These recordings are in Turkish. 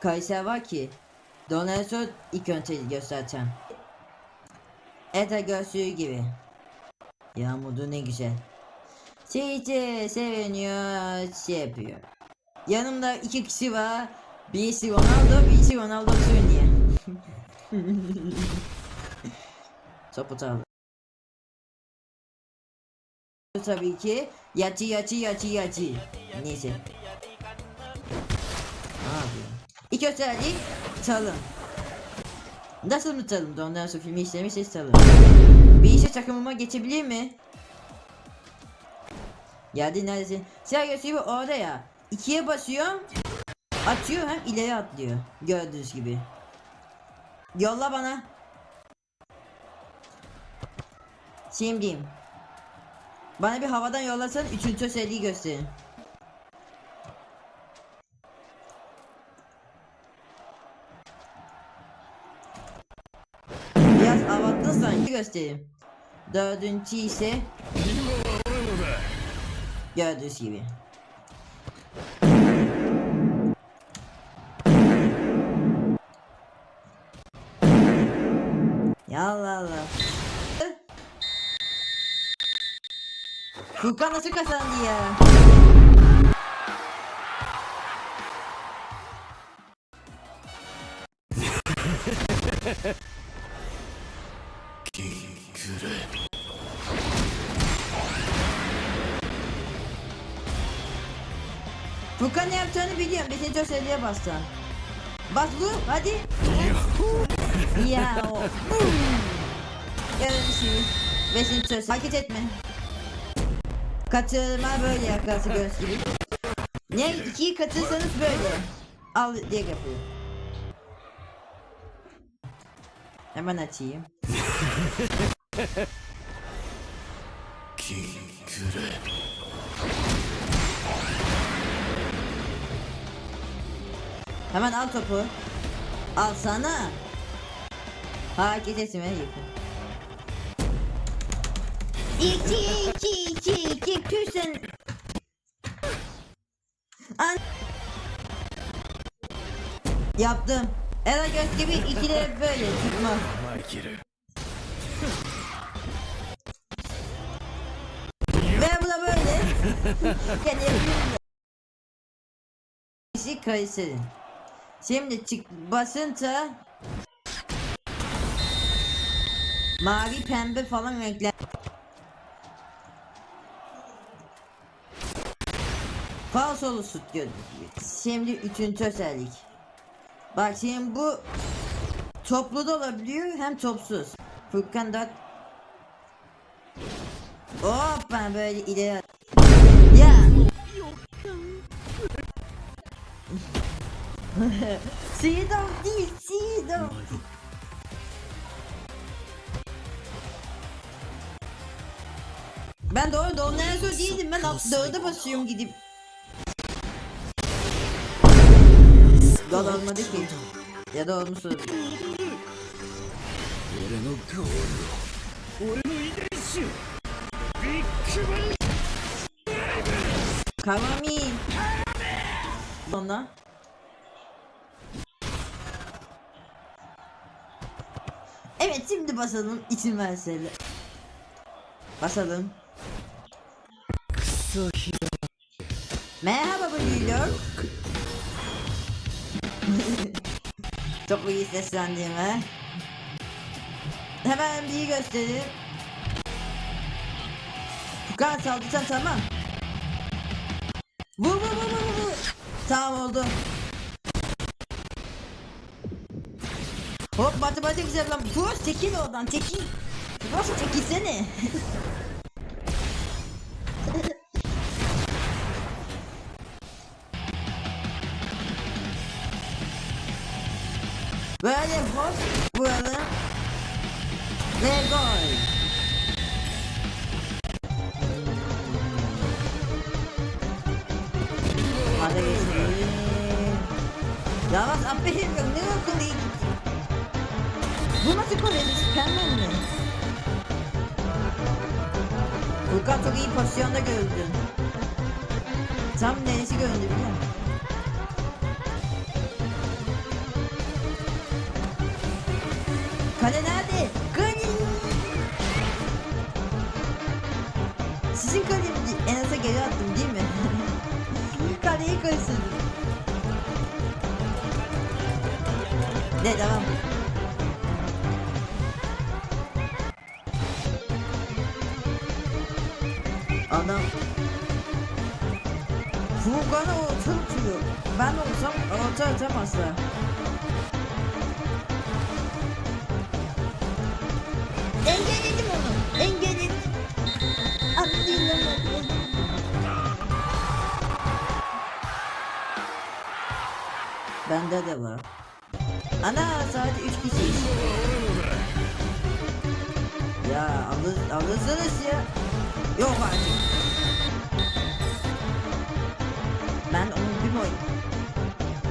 Kayser var ki. Donelso ilk önce göstereceğim. Eta göğsüğü gibi. Yağmurdu ne güzel. Şeyce seviniyor, şey yapıyor. Yanımda iki kişi var. Birisi Ronaldo, birisi Ronaldo Junior. Topu aldı. Tabii ki yatı yatı yatı yatı. Neyse. İlk özellik çalım. Nasıl mı çalım? Ondan sonra filmi izlemişseniz çalım. Bir işe takımıma geçebilir mi? Geldi neredesin? Siyah gösteriyor orada ya. İkiye basıyorum. Atıyor hem ileri atlıyor. Gördüğünüz gibi. Yolla bana. Şimdi. Bana bir havadan yollasan üçüncü özelliği gösterin. Göstereyim. Dördüncü ise gördüğünüz gibi. Ya Allah. Furkan nasıl kazandı ya? Furkan ne yapacağını biliyorum. Beşinci özelliğe bastı. Bas vur hadi. ya o. Yarın şey. Beşinci özellik. Hareket etme. Katılma böyle yakası göz gibi. Ne ikiyi katılsanız böyle. Al diye yapıyor. Hemen açayım. Hemen al topu. Al sana. Ha gecesi mi? İki iki iki iki küsen. An Yaptım. Eragöz gibi ikili böyle çıkmaz. Ve bu da böyle. Kendimi. İşi karıştırın. Şimdi çık basınca mavi pembe falan renkler. Falsolu süt gördük. Şimdi üçüncü özellik. Bak şimdi bu toplu da olabiliyor hem topsuz. Furkan da Hoppa böyle ileri Ya Seyidam değil Seyidam. Ben doğru Donnerzo değildim ben dağda basıyorum gidip. Dal almadı ki. Ya da olmuş olabilir. Kavami. Sonra. Evet şimdi basalım isim verseli. Basalım. Merhaba Blue Çok iyi seslendiğime. Hemen bir göstereyim. Furkan saldırsan tamam. Vur vur vur vur vur. Tamam oldu. Hop matematik güzel lan. Frost çekil oradan çekil. Frost çekilsene Furkan çok iyi pozisyonda görüldü. Tam neresi göründü biliyor musun? Kale nerede? Kale! Sizin kalenizi Enes'e geri attım değil mi? Kaleyi kaçırdım. Ne devam. Furkan'ı orta atıyor. Ben olsam orta atamazlar. Engelledim onu. Engelledim. Anlayamadım. Bende de var. Ana sadece üç kişiyiz. Ya alır, alırsınız ya. Yok artık. Onu bir boy.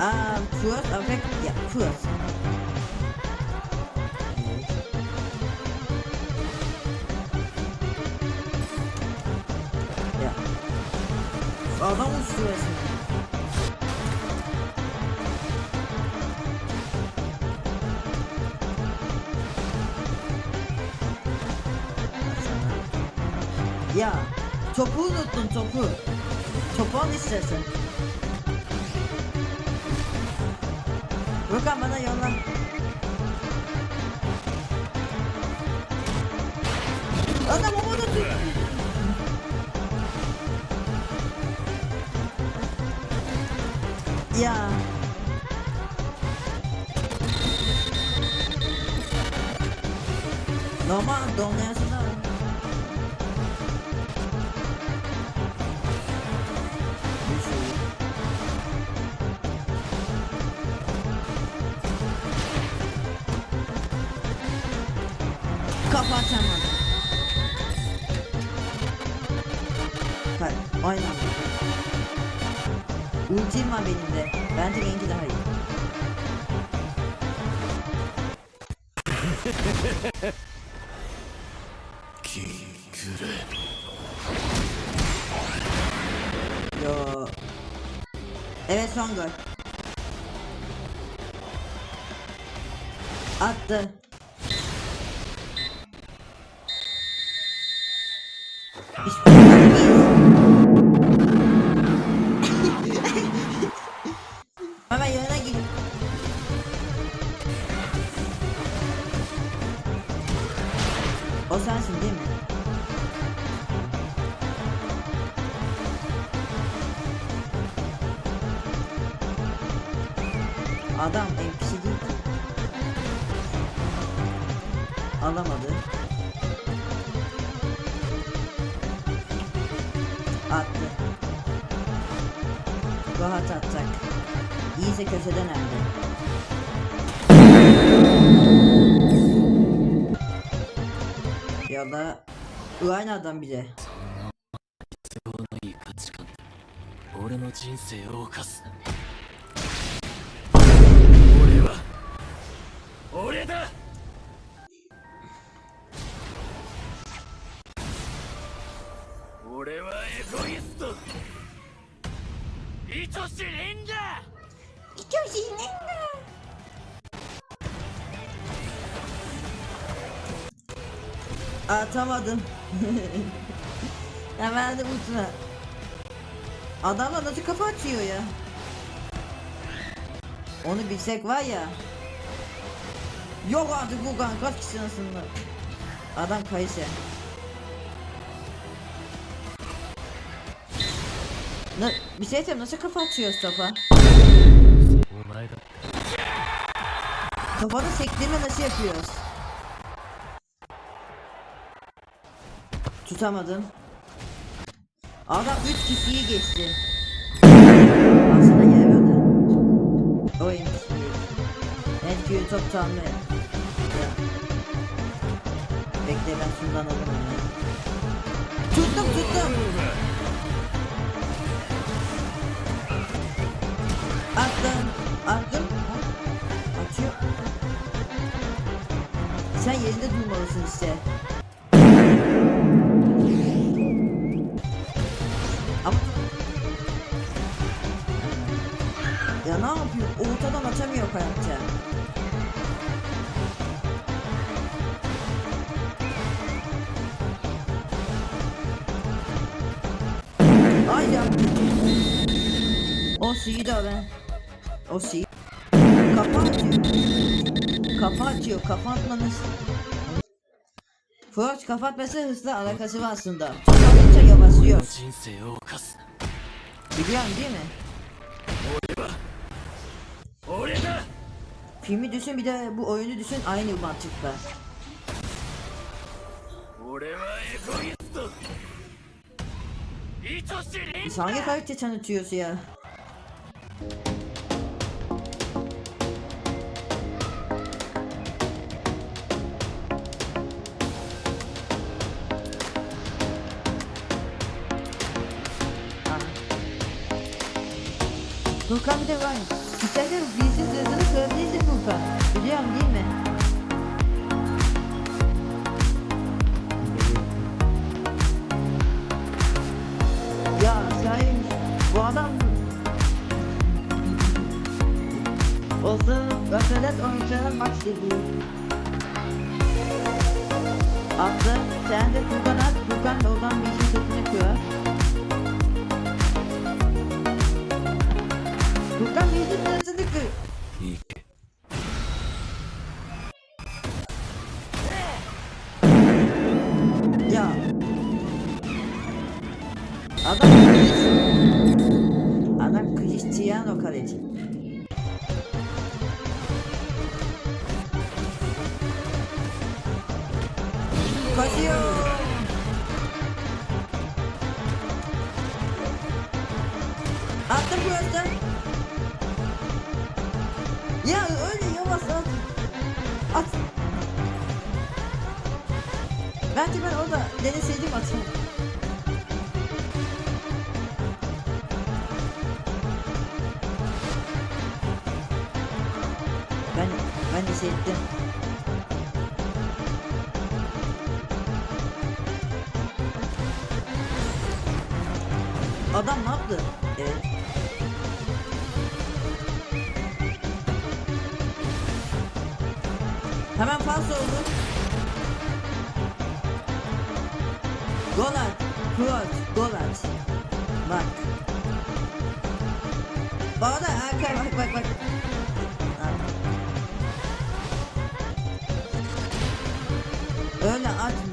Aa, Frost affect ya Frost. Topu topu. Al istersen. Gökhan bana yolla. Adam havada tut. Ya. Normal donlayansın Kapatamadım. Hayır, aynen. Ultim var benim de. Bence benimki daha iyi. Yo. Evet son gol. Attı. Hemen yanına. O sensin değil mi? Adam NPC değil ki. Alamadı. Attı. Rahat atacak. İyiyse köşeden elde. Ya da aynı adam bize. 都合のいい価値観で俺の人生を謳歌す 俺はエゴイスト愛しいんだ Atamadım. Hemen de ultime. Adamlar nasıl kafa açıyor ya? Onu bilsek var ya. Yok artık bu kan kaç kişi aslında. Adam kayısı. Na bir şey diyeceğim nasıl kafa atıyor topa? Kafanı sektirme nasıl yapıyoruz? Tutamadım. Adam 3 kişiyi geçti. Aslında geliyordu. Oyun. Etkili top tamir. Bekle ben şundan alırım. Tuttum tuttum. Sen yerinde durmalısın işte. Ya ne yapıyor? Ortadan açamıyor karakter. Ay ya. O suyu da ben. O. Kafa atıyor kafa atıyor. Kafa atmaması. Forge kafa atması hızla alakası var aslında. Çok atınca yavaşlıyor. Biliyorsun değil mi? Filmi düşün bir de bu oyunu düşün aynı mantıkla. Biz hangi karakter tanıtıyoruz ya? Furkan bir de var. İstersen birisi sırrını sorabilirsin Furkan. Biliyorum değil mi? Ya Şahin bu adam Olsun Gazelet oyuncuların maç dediği Attı sen de Furkan at Furkan da oradan bir işin sesini kırar Furkan bir işin sesini kır 行け。Ya Adam Adam Cristiano kaleci Koşuyor Attım burası Ya öyle yavaş at At Bence ben orada deneseydim atayım. Ben ben de seyrettim. Adam ne yaptı? Evet. Hemen pas oldu. Gol at. Fuat. Gol at. Bak. Bana arkaya bak bak bak. Öyle atmayacağım.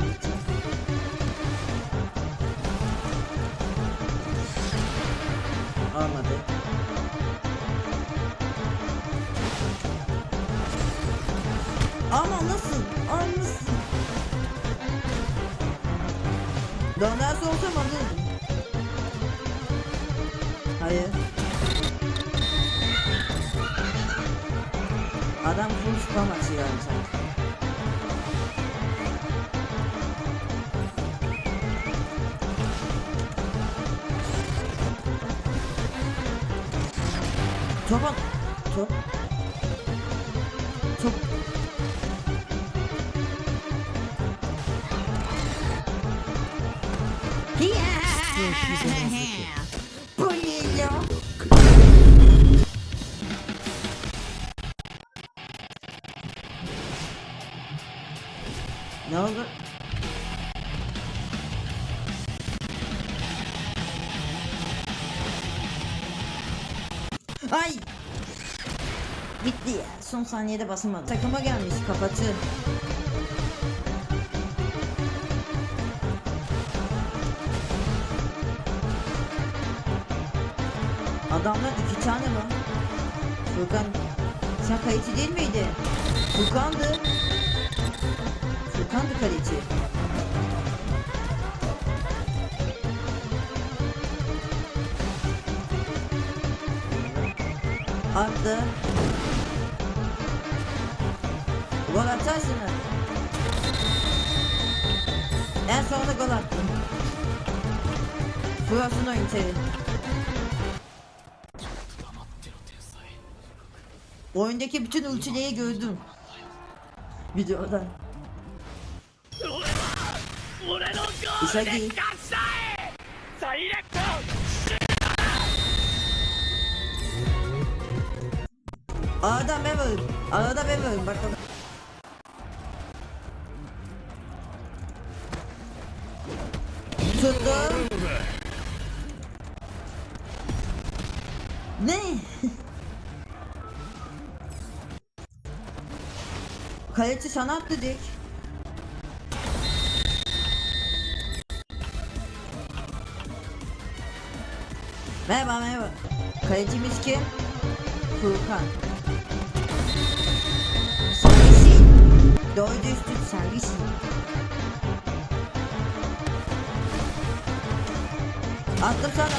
Ama nasıl? Ama nasıl? Dönerse olsam alırdım. Hayır. Adam full spam atıyor sanki. Ne oldu? Ay! Bitti ya. Son saniyede basamadı. Takıma gelmiş kapatı. Adamlar iki tane var. Furkan sen kaleci değil miydi? Furkan'dı. Furkan'dı kaleci. Attı. Gol atarsın. En sonunda gol attım. Furas'ın oyun teri. Oyundaki bütün ultileri gördüm. Videoda. Isagi. Arada ben varım. Arada ben varım. Bakalım. Tuttum. Ne? Kaleci sana attı dik. Merhaba merhaba. Kalecimiz kim? Furkan. Servisin. Doğru düzgün servisin. Attım sana tut.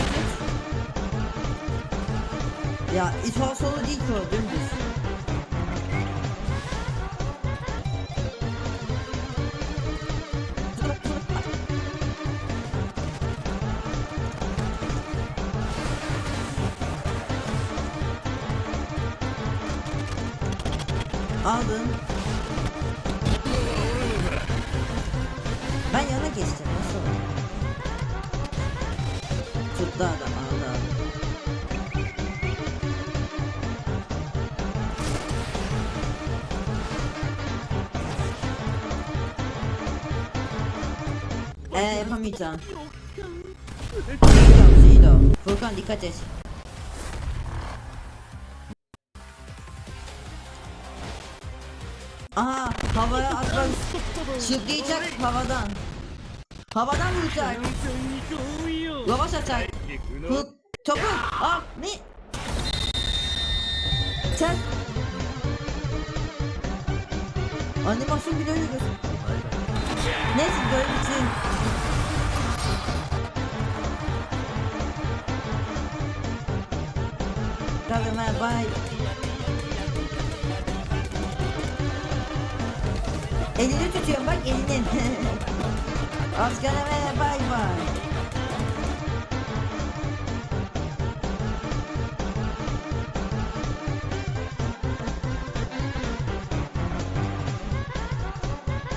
Ya sağ solu değil ki o dümdüz. Eee yapamayacağım. Zido, Zido. Furkan dikkat et. Aha havaya atmak şıklayacak havadan. Havadan vuracak. Lavaş atacak. Huk topu al ne? Sen Animasyon bile öyle göz. Neyse. Tabii ben bye. Elini tutuyorum bak elini. Askereme bay bay.